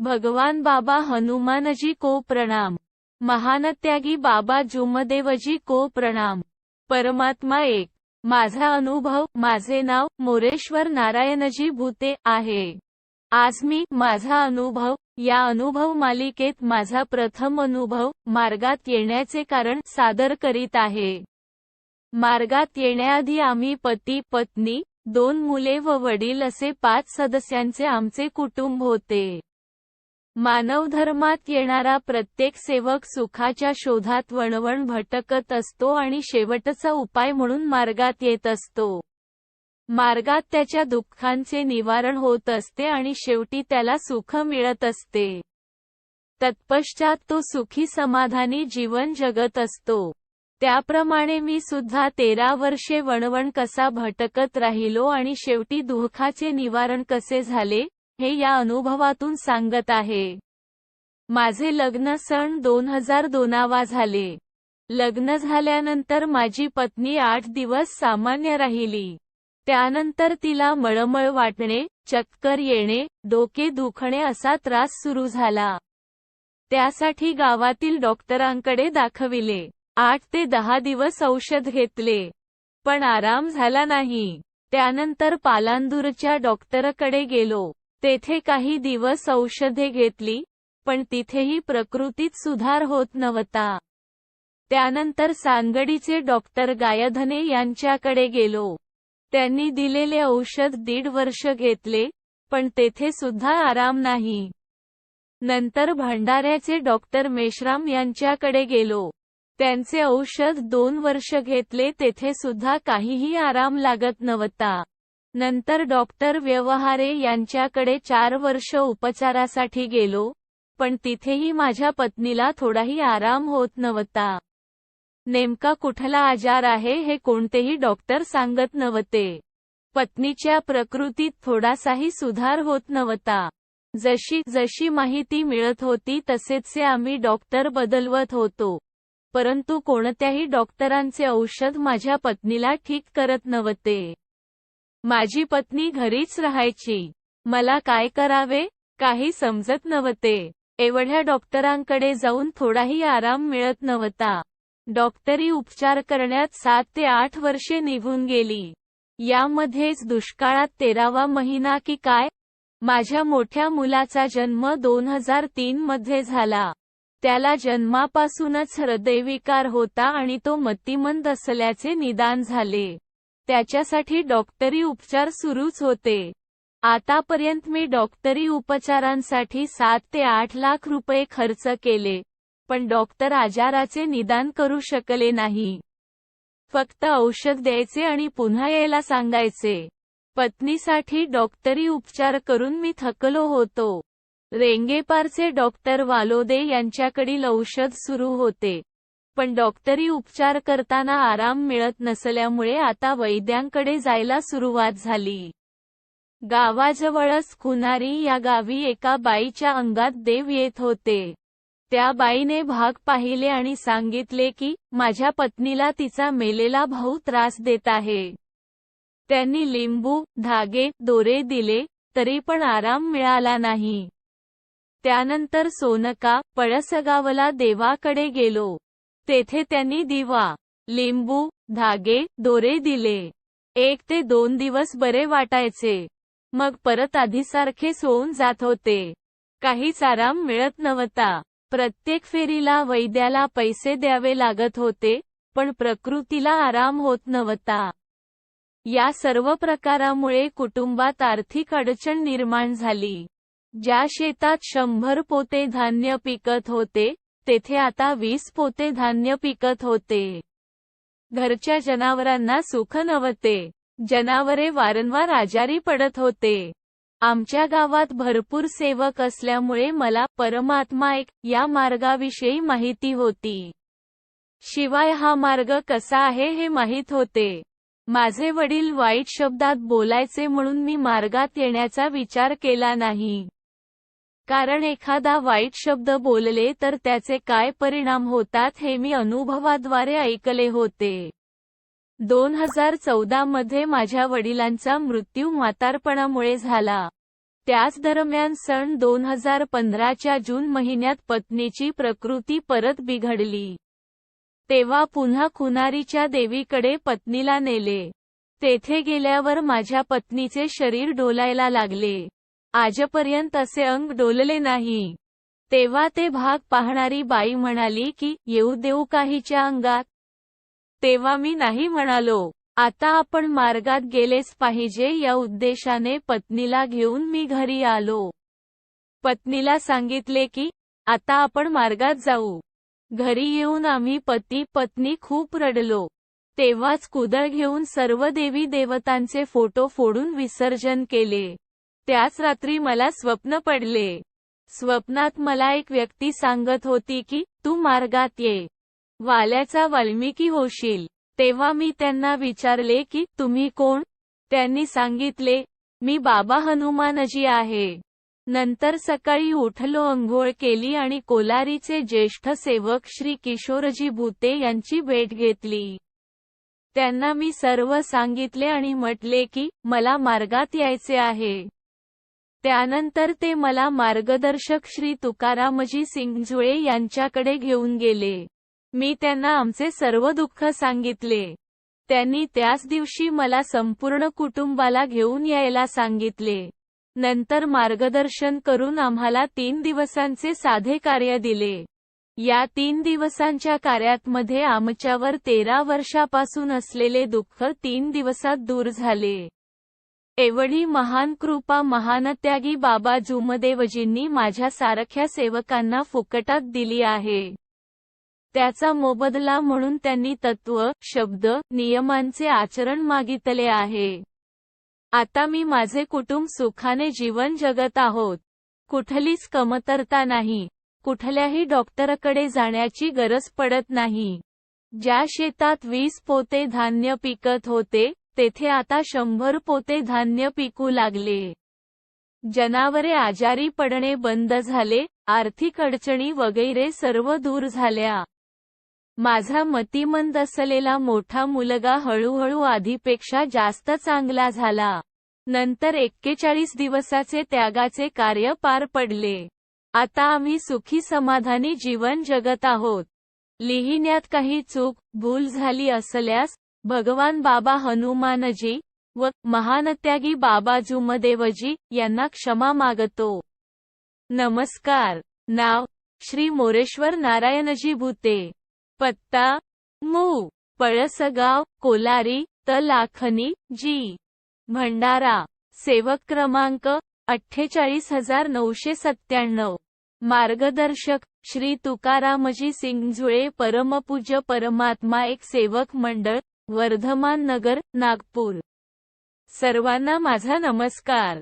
भगवान बाबा हनुमानजी को प्रणाम. महानत्यागी बाबा जुमदेवजी को प्रणाम. परमात्मा एक. माझा अनुभव माझे नाव मोरेश्वर नारायणजी भूते आहे. आज मी माझा अनुभव या अनुभव मालिकेत माझा प्रथम अनुभव मार्गात येण्याचे कारण सादर करीत आहे. मार्गात येण्याआधी आम्ही पती पत्नी दोन मुले व वडील असे पाच सदस्यांचे आमचे कुटुंब होते. मानवधर्मात येणारा प्रत्येक सेवक सुखाच्या शोधात वणवण भटकत असतो आणि शेवटचा उपाय म्हणून मार्गात येत असतो. मार्गात त्याच्या दुःखांचे निवारण होत असते आणि शेवटी त्याला सुख मिळत असते. तत्पश्चात तो सुखी समाधानी जीवन जगत असतो. त्याप्रमाणे मी सुद्धा तेरा वर्षे वणवण कसा भटकत राहिलो आणि शेवटी दुःखाचे निवारण कसे झाले? हे या अनुभवातून सांगत आहे. माझे लग्न सण दोन हजार दोनावा झाले. लग्न झाल्यानंतर माझी पत्नी आठ दिवस सामान्य राहिली. त्यानंतर तिला मळमळ वाटणे चक्कर येणे डोके दुखणे असा त्रास सुरू झाला. त्यासाठी गावातील डॉक्टरांकडे दाखविले. आठ ते दहा दिवस औषध घेतले. पण आराम झाला नाही. त्यानंतर पालांदूरच्या डॉक्टरकडे गेलो. तेथे काही दिवस औषधे घेतली पण तिथेही प्रकृतीत सुधार होत नव्हता. त्यानंतर सांगडीचे डॉक्टर गायधने यांच्याकडे गेलो. त्यांनी दिलेले औषध दीड वर्ष घेतले पण तेथे सुद्धा आराम नाही. नंतर भंडाऱ्याचे डॉक्टर मेश्राम यांच्याकडे गेलो. त्यांचे औषध दोन वर्ष घेतले तेथे सुद्धा काहीही आराम लागत नव्हता. नंतर डॉक्टर व्यवहारे यांच्याकडे चार वर्ष उपचारासाठी गेलो पण तिथेही माझ्या पत्नीला थोडाही आराम होत नव्हता. नेमका कुठला आजार आहे हे कोणतेही डॉक्टर सांगत नव्हते. पत्नीच्या प्रकृतीत थोडासाही सुधार होत नव्हता. जशी जशी माहिती मिळत होती तसेच आम्ही डॉक्टर बदलवत होतो. परंतु कोणत्याही डॉक्टरांचे औषध माझ्या पत्नीला ठीक करत नव्हते. माझी पत्नी घरीच राहायची. मला काय करावे? काही समजत नव्हते. एवढ्या डॉक्टरांकडे जाऊन थोडाही आराम मिळत नव्हता. डॉक्टरी उपचार करण्यात सात ते आठ वर्षे निघून गेली. यामध्येच दुष्काळात तेरावा महिना की काय? माझ्या मोठ्या मुलाचा जन्म दोन हजार तीन मध्ये झाला. त्याला जन्मापासूनच हृदयविकार होता आणि तो मतिमंद असल्याचे निदान झाले. त्याच्यासाठी डॉक्टरी उपचार सुरूच होते. आतापर्यंत मी डॉक्टरी उपचारांसाठी सात ते आठ लाख रुपये खर्च केले पण डॉक्टर आजाराचे निदान करू शकले नाही. फक्त औषध द्यायचे आणि पुन्हा यायला सांगायचे. पत्नीसाठी डॉक्टरी उपचार करून मी थकलो होतो. रेंगेपारचे डॉक्टर वालोदे यांच्याकडील औषध सुरू होते. पण डॉक्टरी उपचार करताना आराम मिळत नसल्यामुळे आता वैद्यांकडे जायला सुरुवात झाली. गावाजवळच खुनारी या गावी एका बाईच्या अंगात देव येत होते. त्या बाईने भाग पाहिले आणि सांगितले की माझ्या पत्नीला तिचा मेलेला भाऊ त्रास देत आहे. त्यांनी लिंबू धागे दोरे दिले तरी पण आराम मिळाला नाही. त्यानंतर सोनका पळसगावला देवाकडे गेलो. तेथे त्यांनी दिवा लिंबू धागे दोरे दिले. एक ते दोन दिवस बरे वाटायचे. मग परत आधीसारखे सोऊन जात होते. काहीच आराम मिळत नव्हता. प्रत्येक फेरीला वैद्याला पैसे द्यावे लागत होते पण प्रकृतीला आराम होत नव्हता. या सर्व प्रकारामुळे कुटुंबात आर्थिक अडचण निर्माण झाली. ज्या शेतात शंभर पोते धान्य पिकत होते तेथे आता वीस पोते धान्य पिकत होते. घरच्या जनावरांना सुख नव्हते. जनावरे वारंवार आजारी पडत होते. आमच्या गावात भरपूर सेवक असल्यामुळे मला परमात्मा एक या मार्गाविषयी माहिती होती. शिवाय हा मार्ग कसा आहे हे माहीत होते. माझे वडील वाईट शब्दात बोलायचे म्हणून मी मार्गात येण्याचा विचार केला नाही. कारण एखादा वाईट शब्द बोलले तर त्याचे काय परिणाम होतात हे मी अनुभवाद्वारे ऐकले होते. दोन हजार चौदा मध्ये माझ्या वडिलांचा मृत्यू म्हातारपणामुळे झाला. त्याच दरम्यान सण दोन हजार पंधराच्या जून महिन्यात पत्नीची प्रकृती परत बिघडली. तेव्हा पुन्हा खुनारीच्या देवीकडे पत्नीला नेले. तेथे गेल्यावर माझ्या पत्नीचे शरीर डोलायला लागले. आजपर्यंत असे अंग डोलले नाही. तेव्हा ते भाग पाहणारी बाई म्हणाली की येऊ देऊ काहीच्या अंगात. तेव्हा मी नाही म्हणालो आता आपण मार्गात गेलेच पाहिजे या उद्देशाने पत्नीला घेऊन मी घरी आलो. पत्नीला सांगितले की आता आपण मार्गात जाऊ. घरी येऊन आम्ही पती पत्नी खूप रडलो. तेव्हाच कुदळ घेऊन सर्व देवी देवतांचे फोटो फोडून विसर्जन केले. त्याच रात्री मला स्वप्न पडले. स्वप्नात मला एक व्यक्ती सांगत होती की तू मार्गात ये. वाल्याचा वाल्मिकी होशील. तेव्हा मी त्यांना विचारले की तुम्ही कोण? त्यांनी सांगितले मी बाबा हनुमानजी आहे. नंतर सकाळी उठलो अंघोळ केली आणि कोलारीचे ज्येष्ठ सेवक श्री किशोरजी भूते यांची भेट घेतली. त्यांना मी सर्व सांगितले आणि म्हटले की मला मार्गात यायचे आहे. त्यानंतर ते मला मार्गदर्शक श्री तुकारामजी सिंगजुळे यांच्याकडे घेऊन गेले. मी त्यांना आमचे सर्व दुःख सांगितले. त्यांनी त्याच दिवशी मला संपूर्ण कुटुंबाला घेऊन यायला सांगितले. नंतर मार्गदर्शन करून आम्हाला तीन दिवसांचे साधे कार्य दिले. या तीन दिवसांच्या कार्यातमध्ये आमच्यावर तेरा वर्षापासून असलेले दुःख तीन दिवसात दूर झाले. एवढी महान कृपा महानत्यागी बाबा जुमदेवजींनी माझ्या सारख्या सेवकांना फुकटात दिली आहे. त्याचा मोबदला म्हणून त्यांनी तत्व शब्द नियमांचे आचरण मागितले आहे. आता मी माझे कुटुंब सुखाने जीवन जगत आहोत. कुठलीच कमतरता नाही. कुठल्याही डॉक्टरकडे जाण्याची गरज पडत नाही. ज्या शेतात वीस पोते धान्य पिकत होते तेथे आता शंभर पोते धान्य पिकू लागले. जनावरे आजारी पडणे बंद झाले आर्थिक अडचणी वगैरे सर्व दूर झाल्या. माझा मतिमंद असलेला मोठा मुलगा हळूहळू आधीपेक्षा जास्त चांगला झाला. नंतर एक्केचाळीस दिवसाचे त्यागाचे कार्य पार पडले. आता आम्ही सुखी समाधानी जीवन जगत आहोत. लिहिण्यात काही चूक भूल झाली असल्यास भगवान बाबा हनुमानजी व महानत्यागी बाबा जुमदेवजी यांना क्षमा मागतो. नमस्कार. नाव श्री मोरेश्वर नारायणजी भूते. पत्ता मू. पळसगाव कोलारी तलाखनी जी. भंडारा. सेवक क्रमांक अठ्ठेचाळीस हजार नऊशे सत्त्याण्णव. मार्गदर्शक श्री तुकारामजी सिंगझुळे परमपूज्य परमात्मा एक सेवक मंडळ वर्धमान नगर नागपूर. सर्वांना माझा नमस्कार.